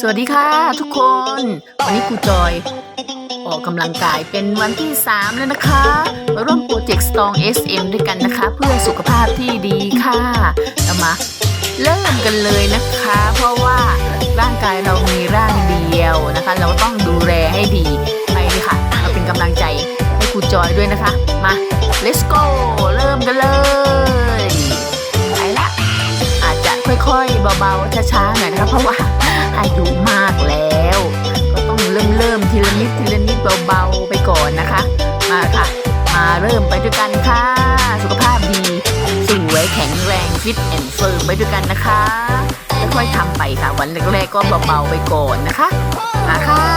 สวัสดีค่ะทุกคน วันนี้ครูจอย ออกกำลังกายเป็นวันที่ 3 แล้วนะคะ มาร่วมโปรเจกต์ Strong SM ด้วยกันนะคะ เพื่อสุขภาพที่ดีค่ะเรามาเริ่มกันเลยนะคะ เพราะว่าร่างกายเรามีร่างเดียวนะคะ เราต้องดูแลให้ดีไปเลยค่ะมาเป็นกำลังใจให้ครูจอยด้วยนะคะ มา let's go ค่อยๆเบาๆช้าๆหน่อยนะคะเพราะว่าอายุมากแล้ว ก็ต้องเริ่มเริ่มๆทีละนิดทีละนิดเบาๆไปก่อนนะคะ มาค่ะ มาเริ่มไปด้วยกันค่ะ สุขภาพดีสวยแข็งแรงฟิตแอนด์เฟิร์มไปด้วยกันนะคะค่อยๆทำไปค่ะวันแรกๆก็เบาๆไปก่อนนะคะมาค่ะ